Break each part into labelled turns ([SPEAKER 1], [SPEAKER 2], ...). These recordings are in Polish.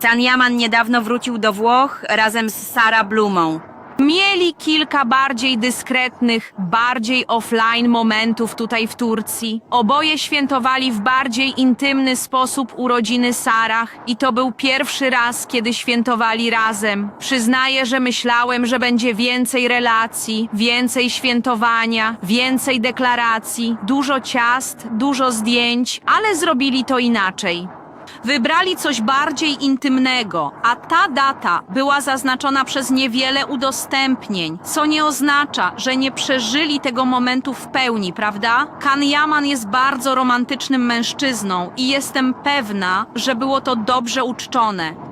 [SPEAKER 1] Can Yaman niedawno wrócił do Włoch razem z Sarah Blumą. Mieli kilka bardziej dyskretnych, bardziej offline momentów tutaj w Turcji. Oboje świętowali w bardziej intymny sposób urodziny Sarah i to był pierwszy raz, kiedy świętowali razem. Przyznaję, że myślałem, że będzie więcej relacji, więcej świętowania, więcej deklaracji, dużo ciast, dużo zdjęć, ale zrobili to inaczej. Wybrali coś bardziej intymnego, a ta data była zaznaczona przez niewiele udostępnień, co nie oznacza, że nie przeżyli tego momentu w pełni, prawda? Kan Yaman jest bardzo romantycznym mężczyzną i jestem pewna, że było to dobrze uczczone.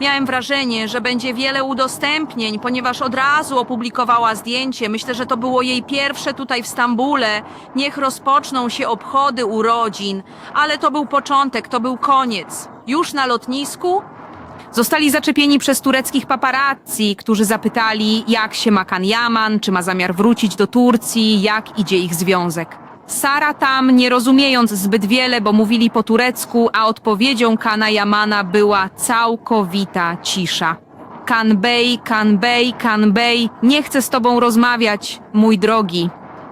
[SPEAKER 1] Miałem wrażenie, że będzie wiele udostępnień, ponieważ od razu opublikowała zdjęcie. Myślę, że to było jej pierwsze tutaj w Stambule. Niech rozpoczną się obchody urodzin, ale to był początek, to był koniec. Już na lotnisku Zostali zaczepieni przez tureckich paparazzi, którzy zapytali, jak się ma Kan Yaman, czy ma zamiar wrócić do Turcji, jak idzie ich związek. Sara tam, nie rozumiejąc zbyt wiele, bo mówili po turecku, a odpowiedzią Kana Yamana była całkowita cisza. Kan Bey, Kan Bey, Kan Bey, nie chcę z tobą rozmawiać, mój drogi.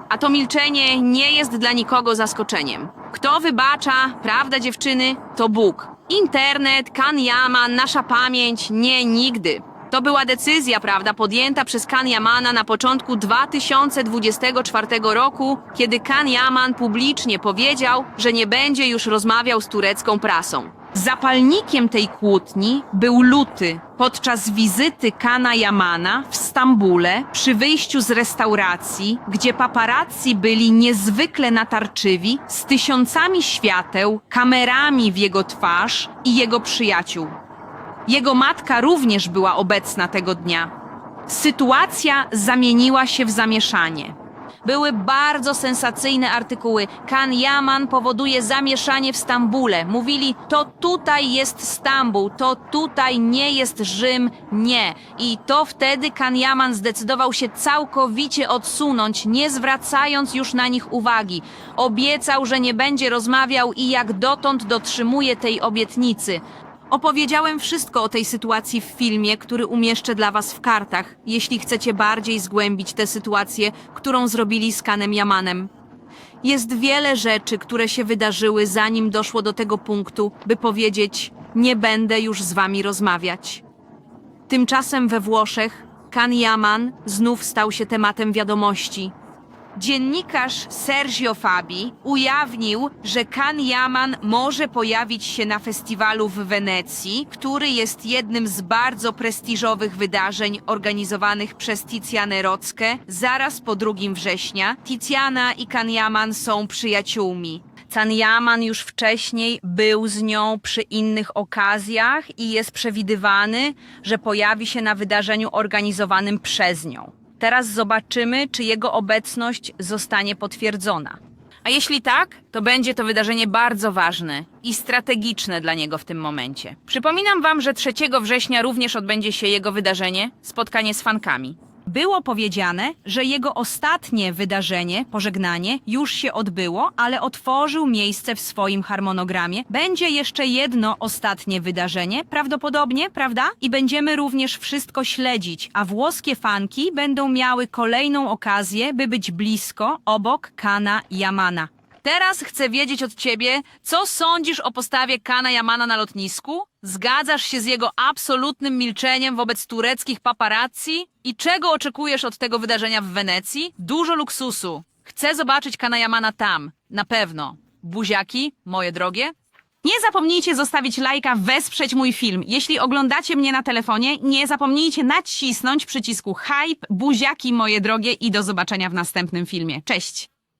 [SPEAKER 1] A to milczenie nie jest dla nikogo zaskoczeniem. Kto wybacza, prawda dziewczyny, to Bóg. Internet, Kan Yaman, nasza pamięć, nie nigdy. To była decyzja, prawda, podjęta przez Kan Yamana na początku 2024 roku, kiedy Kan Yaman publicznie powiedział, że nie będzie już rozmawiał z turecką prasą. Zapalnikiem tej kłótni był luty podczas wizyty Kana Yamana w Stambule przy wyjściu z restauracji, gdzie paparazzi byli niezwykle natarczywi z tysiącami świateł, kamerami w jego twarz i jego przyjaciół. Jego matka również była obecna tego dnia. Sytuacja zamieniła się w zamieszanie. Były bardzo sensacyjne artykuły. Kan Yaman powoduje zamieszanie w Stambule. Mówili, to tutaj jest Stambuł, to tutaj nie jest Rzym, nie. I to wtedy Kan Yaman zdecydował się całkowicie odsunąć, nie zwracając już na nich uwagi. Obiecał, że nie będzie rozmawiał i jak dotąd dotrzymuje tej obietnicy. Opowiedziałem wszystko o tej sytuacji w filmie, który umieszczę dla Was w kartach, jeśli chcecie bardziej zgłębić tę sytuację, którą zrobili z Kanem Yamanem. Jest wiele rzeczy, które się wydarzyły, zanim doszło do tego punktu, by powiedzieć: Nie będę już z Wami rozmawiać. Tymczasem we Włoszech Kan Yaman znów stał się tematem wiadomości. Dziennikarz Sergio Fabi ujawnił, że Kan Yaman może pojawić się na festiwalu w Wenecji, który jest jednym z bardzo prestiżowych wydarzeń organizowanych przez Tizianę Rockę zaraz po 2 września. Tiziana i Kan Yaman są przyjaciółmi. Can Yaman już wcześniej był z nią przy innych okazjach i jest przewidywany, że pojawi się na wydarzeniu organizowanym przez nią. Teraz zobaczymy, czy jego obecność zostanie potwierdzona. A jeśli tak, to będzie to wydarzenie bardzo ważne i strategiczne dla niego w tym momencie. Przypominam Wam, że 3 września również odbędzie się jego wydarzenie spotkanie z fankami. Było powiedziane, że jego ostatnie wydarzenie, pożegnanie, już się odbyło, ale otworzył miejsce w swoim harmonogramie. Będzie jeszcze jedno ostatnie wydarzenie, prawdopodobnie, prawda? I będziemy również wszystko śledzić, a włoskie fanki będą miały kolejną okazję, by być blisko, obok Kana Yamana. Teraz chcę wiedzieć od ciebie, co sądzisz o postawie Kana Yamana na lotnisku? Zgadzasz się z jego absolutnym milczeniem wobec tureckich paparazzi? I czego oczekujesz od tego wydarzenia w Wenecji? Dużo luksusu. Chcę zobaczyć Kana Yamana tam. Na pewno. Buziaki, moje drogie. Nie zapomnijcie zostawić lajka, wesprzeć mój film. Jeśli oglądacie mnie na telefonie, nie zapomnijcie nacisnąć przycisku hype, buziaki moje drogie i do zobaczenia w następnym filmie. Cześć!